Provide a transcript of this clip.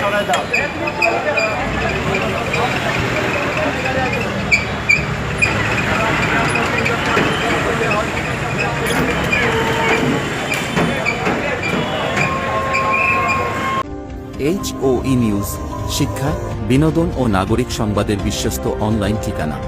সরাই দাও H O ই news শিক্ষা বিনোদন ও নাগরিক সংবাদের বিশ্বস্ত অনলাইন ঠিকানা।